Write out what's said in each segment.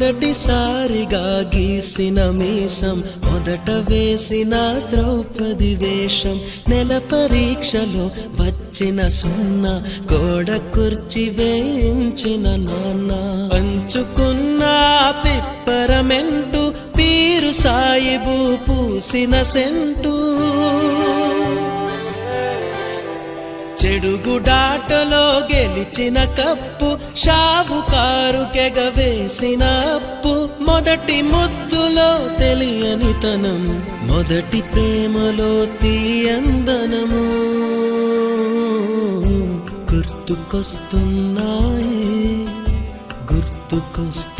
మొదటిసారిగా గీసిన మీసం మొదట వేసిన ద్రౌపది వేషం. నెల పరీక్షలో వచ్చిన సున్నా గోడ కుర్చి వేయించిన నాన్న. పంచుకున్న పిప్పరమెంటు పీరు సాయిబు పూసిన సెంటూ. చెడుగుడాటలో గెలిచిన కప్పు షావుకారు కెగవేసిన అప్పు. మొదటి ముద్దులో తెలియని తనం మొదటి ప్రేమలో తీయందనము. గుర్తుకొస్తున్నాయి గుర్తుకొస్తు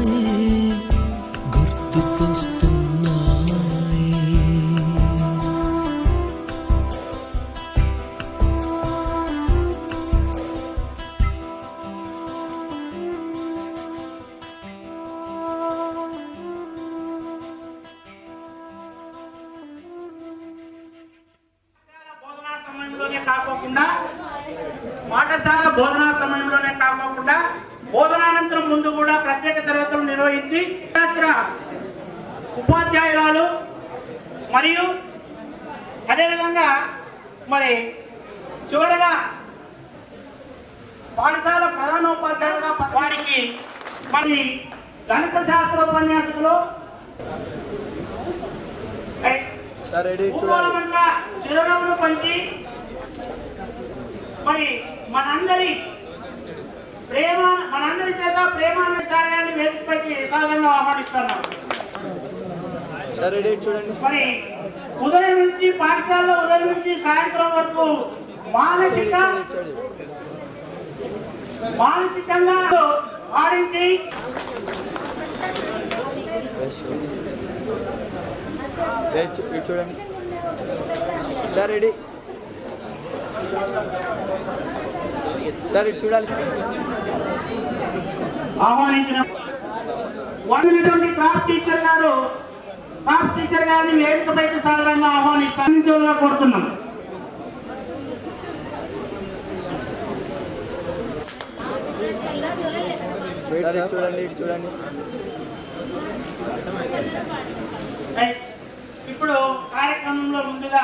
కాకోకుండా పాఠశాల బోధనా సమయంలోనే కాకోకుండా బోధనానంతరం ముందు కూడా ప్రత్యేక తరగతులు నిర్వహించి ఉపాధ్యాయురాలు మరియు అదేవిధంగా మరి చివరగా పాఠశాల ప్రధానోపాధ్యాయులుగా వారికి మరి గణిత శాస్త్ర భూగోళమంత చిరునవ్వులు పంచి మరి మనందరి ప్రేమ మనందరి చేత ప్రేమాన్ని సాగాన్ని వేదికపైకి సాధంగా ఆహ్వానిస్తున్నాం మరి ఉదయం నుంచి పాఠశాలలో ఉదయం నుంచి సాయంత్రం వరకు మానసిక మానసికంగా ఆడించి చూడండి. Sir ready. సార్ చూడాలి. ఆహ్వానించిన వండినటువంటి క్రాఫ్ట్ టీచర్ గారు క్రాఫ్ట్ టీచర్ గారిని వేదిక బయట సాధారణంగా ఆహ్వానిస్తాను కోరుతున్నాం. చూడండి చూడండి. ఇప్పుడు కార్యక్రమంలో ముందుగా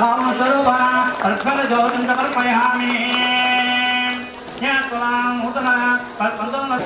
విశ్వరో భవతో పరస్పర జ్యోతిం పంతొమ్మిది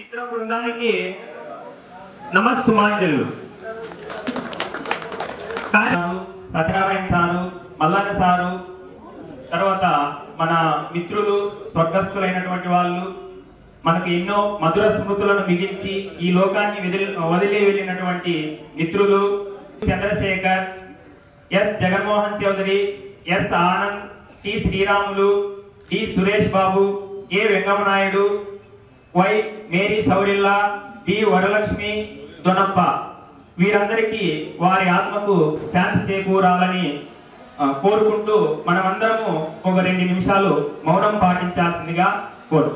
మిత్ర బృందానికి నమస్సుమాంజలు. సత్యనారాయణ సారు మల్లన్న సారు తర్వాత మన మిత్రులు స్వర్గస్థులైనటువంటి వాళ్ళు మనకు ఎన్నో మధుర స్మృతులను మిగించి ఈ లోకాన్ని వదిలి వెళ్ళినటువంటి మిత్రులు Chandrashekar S Jaganmohan Chowdary S Anand T Sriramulu T Suresh Babu A Venkamanaidu Y Mary Soudilla D Varalakshmi Donappa. వీరందరికీ వారి ఆత్మకు శాంతి చేకూరాలని కోరుకుంటూ మనమందరము ఒక రెండు నిమిషాలు మౌనం పాటించాల్సిందిగా కోరు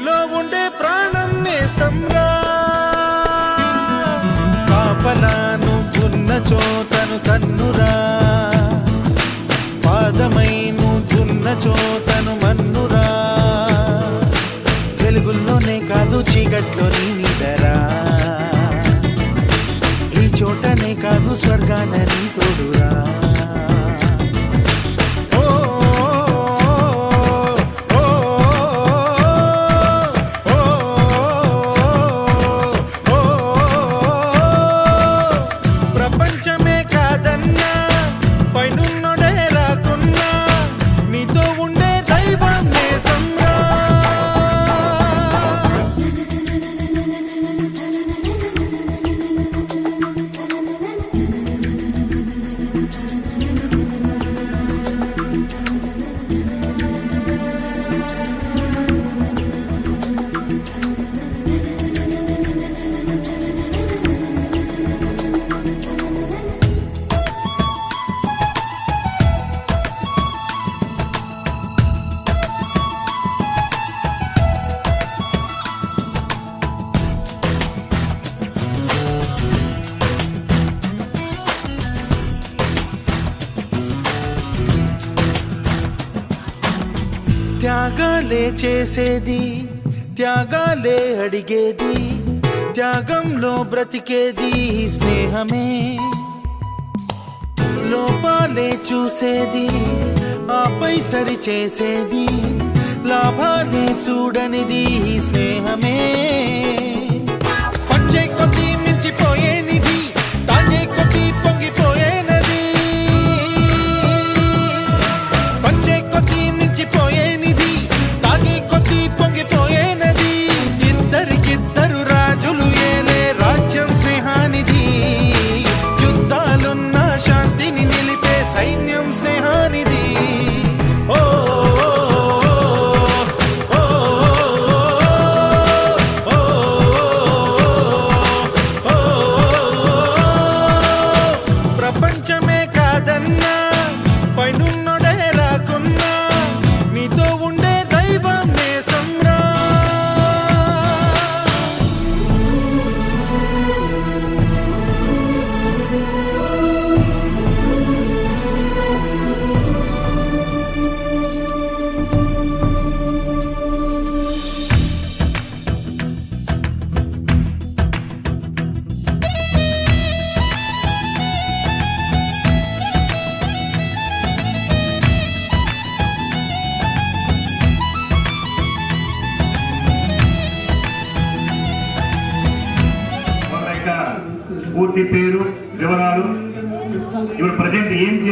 నీలో ఉండే ప్రాణం నేస్తంరా పాపలాను గున్న చోతను కన్నురా. పాదమైను నువ్వున్న చోతను మన్నురా. వెలుగుల్లోనే కాదు చీకట్లోని నిదరా ఈ చోటనే కాదు స్వర్గానని తోడురా. చేసేది? త్యాగాలే అడిగేది? త్యాగంలో బ్రతికేది స్నేహమే. లోపాలే చూసేది? ఆపై సరి చేసేది లాభాలే చూడనిది స్నేహమే. పంచే కొద్ది మించిపోయేని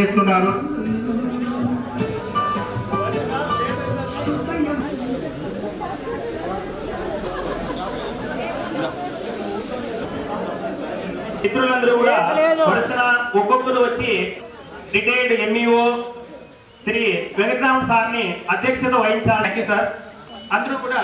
చేస్తున్నారు. మిత్రులందరూ కూడా వరుసన ఒక్కొక్కరు వచ్చి రిటైర్డ్ ఎంఈఓ శ్రీ వెంకటరామ సార్ని అధ్యక్షత వహించాలి. సార్ అందరూ కూడా